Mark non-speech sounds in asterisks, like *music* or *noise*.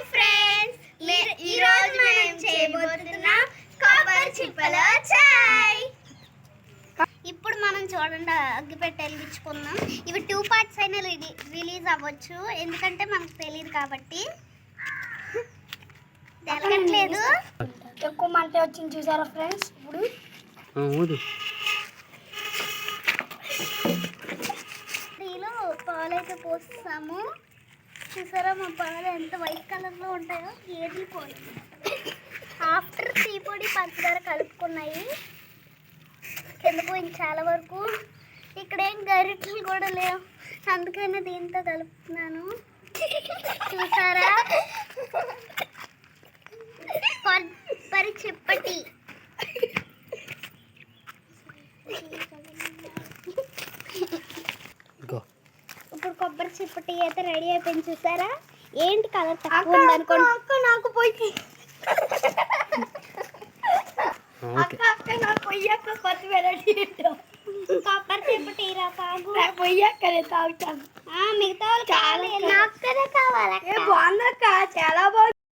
Hi friends. ఈ రోజు మనం చేయబోతున్నాం కొబ్బరి చిప్పలో చాయ్. ఇప్పుడు మనం చూడండి అగ్గిపెట్టి వెలిగించుకుందాం. ఇవి టూ పార్ట్స్ అయినా రిలీజ్ అవ్వచ్చు. ఎందుకంటే మనకు తెలియదు కాబట్టి. తెలగట్లేదు. ఎక్కువ మంట వచ్చింది చూసారా ఫ్రెండ్స్? ఇప్పుడు పాలైతే పోస్తాము. చూసారా మా పాలు ఎంత వైట్ కలర్లో ఉంటాయో? ఏది పాలు ఆఫ్టర్ టీ పొడి పంచదార కలుపుకున్నాయి. కింద పోయింది చాలా వరకు. ఇక్కడ ఏం గరిటలు కూడా లేవు. అందుకనే దీంతో కలుపుతున్నాను. చూసారా? కొబ్బరి చిప్పటి. కొబ్బరి చిప్పటి అయితే రెడీ అయిపోయింది చూసారా? ఏంటి కలర్ తక్కువ ఉంది అనుకోండి *laughs* అక్క నాకు పోయి అక్క అక్క నాకు వెరైటీ కొబ్బరి చిప్పటి నేను తాగుతాను. మిగతా వాళ్ళు కావాలి. నాకు కదా కావాలి ఏ బాగుందక్క? చాలా బాగుంది.